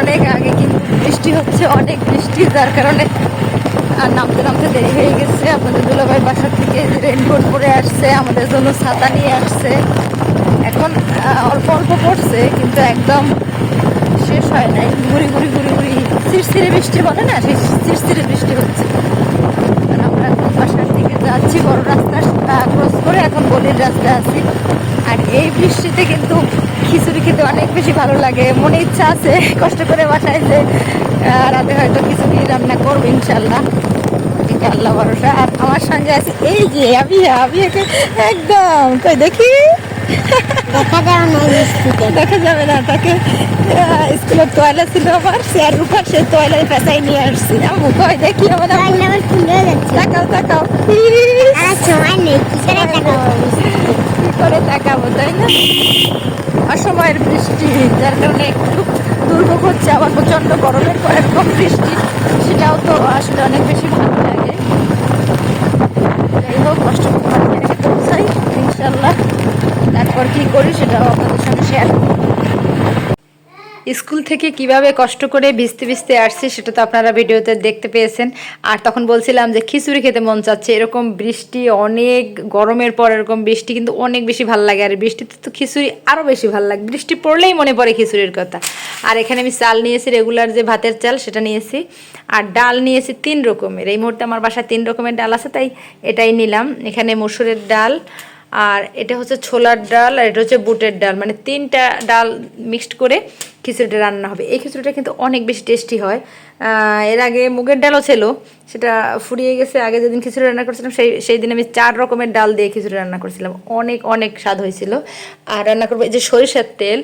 অনেক আগে, কিন্তু বৃষ্টি হচ্ছে, অনেক বৃষ্টি, যার কারণে আর নামতে নামতে দেরি হয়ে গেছে। আপনাদের দুলাভাই বাসার থেকে রেনকোট পরে আসছে, আমাদের জন্য ছাতা নিয়ে আসছে। এখন অল্প অল্প পড়ছে, কিন্তু একদম শেষ হয় নাই। ঘুরি ঘুরি ঘুরি ঘুরি চিরচিরে বৃষ্টি বলে না, সেই চিরচিরে বৃষ্টি হচ্ছে। আমরা বাসার থেকে যাচ্ছি, বড় রাস্তা ক্রস করে এখন গলির রাস্তায় আছি। আর এই বৃষ্টিতে কিন্তু খিচুড়ি খেতে অনেক বেশি ভালো লাগে। মনে ইচ্ছা আছে কষ্ট করে বাসায় যে রাতে হয়তো খিচুড়ি রান্না করব ইনশাল্লাহ। এটা আল্লাহ ভরসা। আর আমার সঙ্গে আছে এই যে আমি আমি একে একদম। কই দেখি? দেখা যাও না দেখা যাবে না তাকে স্কুলের টয়লেট ছিল আমার চেয়ার উপর সে টয়লেট পেঁচাই নিয়ে আসছি। আম্মু কই দেখি আমার তাকাও তাকাও। আর সময় নেই কি করে তাকাবো, তাই না? অসময়ের বৃষ্টি, যার কারণে একটু দুর্ভোগ হচ্ছে আবার প্রচণ্ড গরমের পর এরকম বৃষ্টি, সেটাও তো আসলে অনেক বেশি ভালো লাগে। যাই হোক, কষ্ট করতে পৌঁছাই, ইনশাল্লাহ। তারপর কী করি সেটাও আপনাদের সঙ্গে শেয়ার স্কুল থেকে কীভাবে কষ্ট করে ভিজতে ভিজতে আসছি সেটা তো আপনারা ভিডিওতে দেখতে পেয়েছেন। আর তখন বলছিলাম যে খিচুড়ি খেতে মন চাচ্ছে, এরকম বৃষ্টি, অনেক গরমের পর এরকম বৃষ্টি, কিন্তু অনেক বেশি ভালো লাগে। আর বৃষ্টিতে তো খিচুড়ি আরও বেশি ভালো লাগে। বৃষ্টি পড়লেই মনে পড়ে খিচুড়ির কথা। আর এখানে আমি চাল নিয়েছি, রেগুলার যে ভাতের চাল, সেটা নিয়েছি। আর ডাল নিয়েছি তিন রকমের। এই মুহূর্তে আমার বাসায় তিন রকমের ডাল আছে, তাই এটাই নিলাম। এখানে মসুরের ডাল, আর এটা হচ্ছে ছোলার ডাল, আর এটা হচ্ছে বুটের ডাল। মানে তিনটা ডাল মিক্সড করে খিচুড়িটা রান্না হবে। এই খিচুড়িটা কিন্তু অনেক বেশি টেস্টি হয়। এর আগে মুগের ডালও ছিল, সেটা ফুরিয়ে গেছে। আগে যেদিন খিচুড়ি রান্না করছিলাম, সেই সেই দিন আমি চার রকমের ডাল দিয়ে খিচুড়ি রান্না করছিলাম। অনেক অনেক স্বাদ হয়েছিল। আর রান্না করব এই যে সরিষার তেল।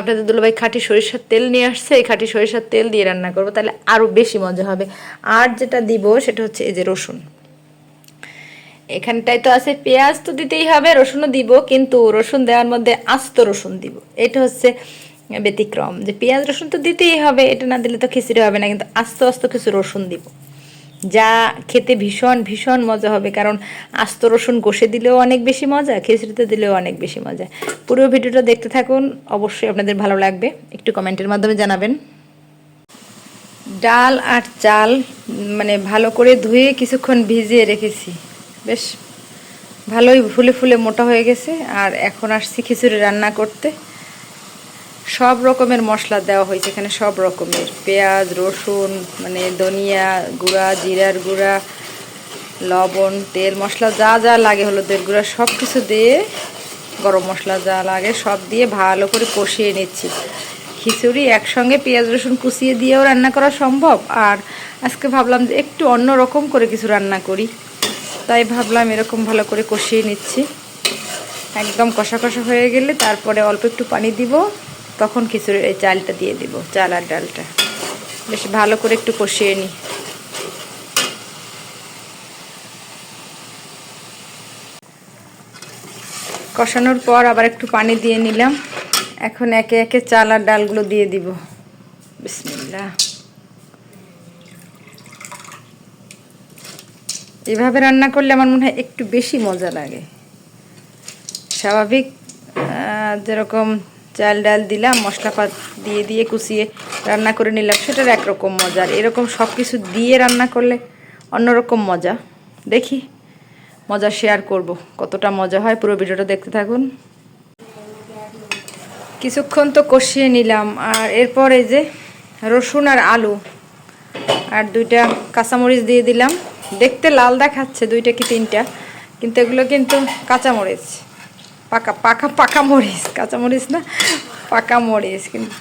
আপনাদের দুলোভাই খাঁটি সরিষার তেল নিয়ে আসছে, এই খাঁটি সরিষার তেল দিয়ে রান্না করব, তাহলে আরও বেশি মজা হবে। আর যেটা দিব, সেটা হচ্ছে এই যে রসুন। এখানটায় তো আছে পেঁয়াজ তো দিতেই হবে, রসুনও দিব, কিন্তু রসুন দেওয়ার মধ্যে আস্ত রসুন দিব। এটা হচ্ছে ব্যতিক্রম। যে পেঁয়াজ, রসুন তো দিতেই হবে, এটা না দিলে তো খিচুড়ি হবে না, কিন্তু আস্ত আস্ত কিছু রসুন দিব। যা খেতে ভীষণ ভীষণ মজা হবে, কারণ আস্ত রসুন কষে দিলেও অনেক বেশি মজা, খিচুড়িতে দিলেও অনেক বেশি মজা। পুরো ভিডিওটা দেখতে থাকুন, অবশ্যই আপনাদের ভালো লাগবে। একটু কমেন্টের মাধ্যমে জানাবেন। ডাল আর চাল মানে ভালো করে ধুয়ে কিছুক্ষণ ভিজিয়ে রেখেছি। বেশ, ভালোই ফুলে ফুলে মোটা হয়ে গেছে, আর এখন আসছি খিচুড়ি রান্না করতে। সব রকমের মশলা দেওয়া হয়েছে। এখানে সব রকমের। পেঁয়াজ, রসুন মানে ধনিয়া গুঁড়া, জিরার গুঁড়া, লবণ, তেল মশলা যা যা লাগে হলুদের গুঁড়া সব কিছু দিয়ে গরম মশলা যা লাগে সব দিয়ে ভালো করে কষিয়ে নিচ্ছি। খিচুড়ি একসঙ্গে পেঁয়াজ, রসুন কুচিয়ে দিয়েও রান্না করা সম্ভব। আর আজকে ভাবলাম যে একটু অন্য রকম করে কিছু রান্না করি। তাই ভাবলাম এরকম ভালো করে কষিয়ে নিচ্ছি। একদম কষা কষা হয়ে গেলে তারপরে অল্প একটু পানি দিব। তখন খিচুড়ির এই চালটা দিয়ে দিব, চাল আর ডালটা। বেশ ভালো করে একটু কষিয়ে নিই কষানোর পর আবার একটু পানি দিয়ে নিলাম। এখন একে একে চাল আর ডালগুলো দিয়ে দিব। বিসমিল্লাহ। এভাবে রান্না করলে আমার মনে হয় একটু বেশি মজা লাগে। স্বাভাবিক যেরকম চাল ডাল দিলাম, মশলাপাত দিয়ে দিয়ে কুচিয়ে রান্না করে নিলাম। সেটার একরকম মজা আর এরকম সব কিছু দিয়ে রান্না করলে অন্যরকম মজা। দেখি, মজা শেয়ার করব। কতটা মজা হয় পুরো ভিডিওটা দেখতে থাকুন। কিছুক্ষণ তো কষিয়ে নিলাম। আর এরপর এই যে রসুন আর আলু আর দুইটা কাঁচামরিচ দিয়ে দিলাম। দেখতে লাল দেখাচ্ছে দুইটা কি তিনটা, কিন্তু এগুলো কিন্তু কাঁচামরিচ। পাকা পাকা পাকা মরিচ কাঁচামরিচ না? পাকা মরিচ কিন্তু।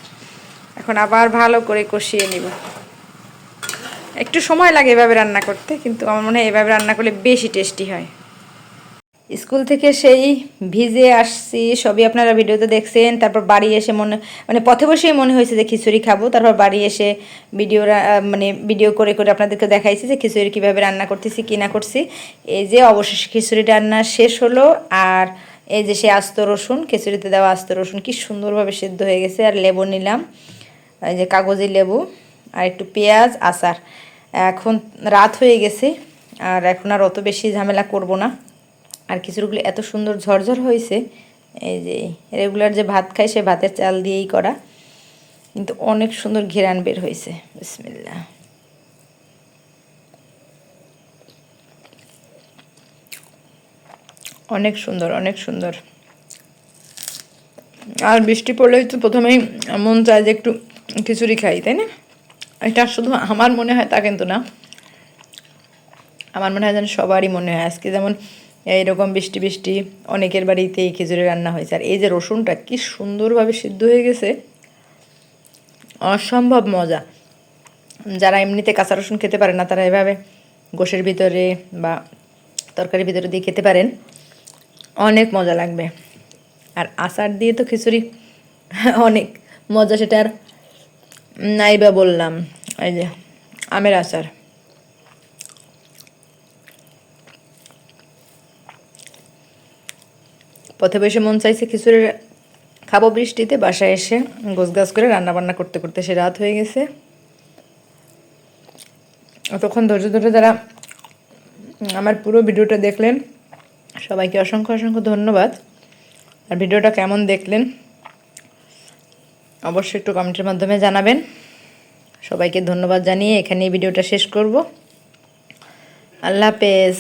এখন আবার ভালো করে কষিয়ে নিব। একটু সময় লাগে এভাবে রান্না করতে, কিন্তু আমার মনে হয় এভাবে রান্না করলে বেশি টেস্টি হয়। স্কুল থেকে সেই ভিজে আসছি, সবই আপনারা ভিডিওতে দেখছেন, তারপর বাড়ি এসে মনে মানে পথে বসেই মনে হয়েছে যে খিচুড়ি খাব, তারপর বাড়ি এসে ভিডিও মানে ভিডিও করে করে আপনাদেরকে দেখাইছি যে খিচুড়ি কীভাবে রান্না করতেছি, কি না করছি। এই যে অবশেষে খিচুড়ি রান্না শেষ হলো, আর এই যে সে আস্ত রসুন, খিচুড়িতে দেওয়া আস্ত রসুন কি সুন্দরভাবে সেদ্ধ হয়ে গেছে, আর লেবু নিলাম। এই যে কাগজি লেবু, আর একটু পেঁয়াজ, আচার। এখন রাত হয়ে গেছে, আর এখন আর অত বেশি ঝামেলা করব না। আর খিচুড়িগুলো এত সুন্দর ঝরঝর হয়েছে, এই যে রেগুলার যে ভাত খাই সে ভাতের চাল দিয়েই করা। কিন্তু অনেক সুন্দর ঘেরান বের হয়েছে বিসমিল্লা অনেক সুন্দর অনেক সুন্দর। আর বৃষ্টি পড়লেই তো প্রথমেই মন চায় যে একটু খিচুড়ি খাই, তাই না? এটা শুধু আমার মনে হয় তা কিন্তু না। আমার মনে হয় যেন সবারই মনে হয়। আজকে যেমন এইরকম বৃষ্টি বৃষ্টি, অনেকের বাড়িতে এই খিচুড়ি রান্না হয়েছে। আর এই যে রসুনটা কি সুন্দরভাবে সিদ্ধ হয়ে গেছে, অসম্ভব মজা। যারা এমনিতে কাঁচা রসুন খেতে পারে না, তারা এভাবে গোশের ভিতরে বা তরকারির ভিতরে দিয়ে খেতে পারেন। অনেক মজা লাগবে। আর আচার দিয়ে তো খিচুড়ি অনেক মজা, সেটা আর নাই বা বললাম, এই যে আমের আচার। পথে বসে মন চাইছে খিচুড়ির খাব বৃষ্টিতে, বাসায় এসে গোছ গাছ করে রান্না বান্না করতে করতে সে রাত হয়ে গেছে। তখন ধৈর্য ধরে যারা আমার পুরো ভিডিওটা দেখলেন সবাইকে অসংখ্য অসংখ্য ধন্যবাদ। আর ভিডিওটা কেমন দেখলেন, অবশ্যই একটু কমেন্টের মাধ্যমে জানাবেন। সবাইকে ধন্যবাদ জানিয়ে এখানেই ভিডিওটা শেষ করব। আল্লাহ হাফেজ।